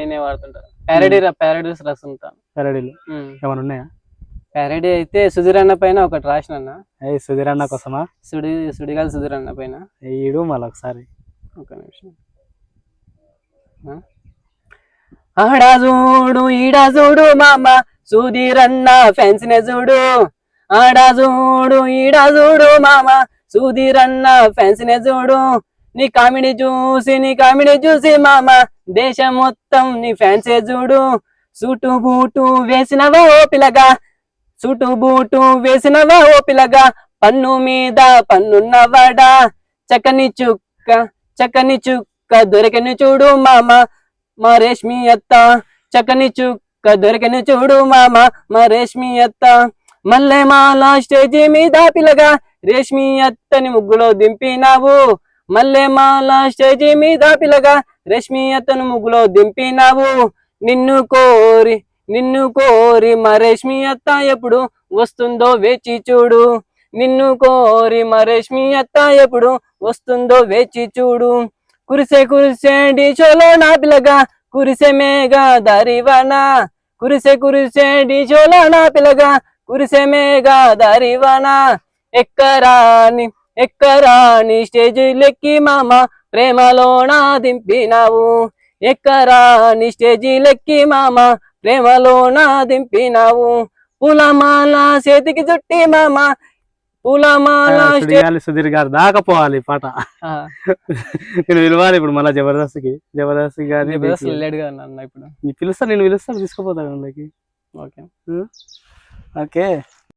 నేనే వాడుతుంటా. Parody parodies పెరడీలు ఏమైనా ఉన్నాయా? ప్యారడీ అయితే సుధీర్ అన్న పైన ఒకటి రాసిన అన్న. ఏ సుధీర్ అన్న కోసమా? సుడి సుడిగాలి సుధీర్ అన్న పైన. ఈడు మళ్ళీ ఒకసారి. ఒక నిమిషం? ఆడా చూడు ఈడా చూడు మామ. సుధీరన్న ఫ్యాన్స్ నే చూడు. ఆడా చూడు ఈడా చూడు మామ. సుధీరన్న ఫ్యాన్స్ నే చూడు. నీ కామెడీ చూసి నీ కామెడీ చూసి మామ. దేశం మొత్తం నీ ఫ్యాన్సే చూడు. సూటు బూటు వేసినవా ఓ పిల్లగా? సూటు బూటు వేసినవా ఓ పిల్లగా? పన్ను మీద పన్నున్నవాడా? చక్కని చుక్క చక్కని చుక్క దొరికని చూడు మామ మా రేష్మి అత్త. చక్కని చుక్క దొరికని చూడు మామ మా రేష్మి అత్త. మల్లె మాల స్టేజీ మీద పిల్లగా రేష్మి అత్తని ముగ్గులో దింపినావు. మల్లె మాల స్టేజీ మీద పిల్లగా రేష్మి అత్తను ముగ్గులో దింపినావు. నిన్ను కోరి నిన్ను కోరి మా రేష్మి అత్త ఎప్పుడు వస్తుందో వేచి చూడు. నిన్ను కోరి మా రేష్మి అత్త ఎప్పుడు వస్తుందో వేచి చూడు. కురిసే కురిసే డీచోలో నా పిల్లగా కురిసే మేఘ దరివనా కురిసే కురిసే డీచోలో నా పిల్లగా కురిసే మేఘ దరివనా ఎక్కరాని ఎక్కరాని స్టేజ్ లెక్కి మామ ప్రేమలోన దింపినావు ఎక్కరాని స్టేజీ లెక్కి మామ ప్రేమలోన దింపినావు పూలమాల చేతికి చుట్టి మామ పూలమాల సుధీర్ గారు దాకా పోవాలి ఈ పాట. నేను పిలవాలి ఇప్పుడు మళ్ళీ జబర్దస్త్ గారిని జబర్దస్త్ అన్న ఇప్పుడు. ఈ పిలుస్తా నేను పిలుస్తాను తీసుకుపోతాను ఓకే. ఓకే.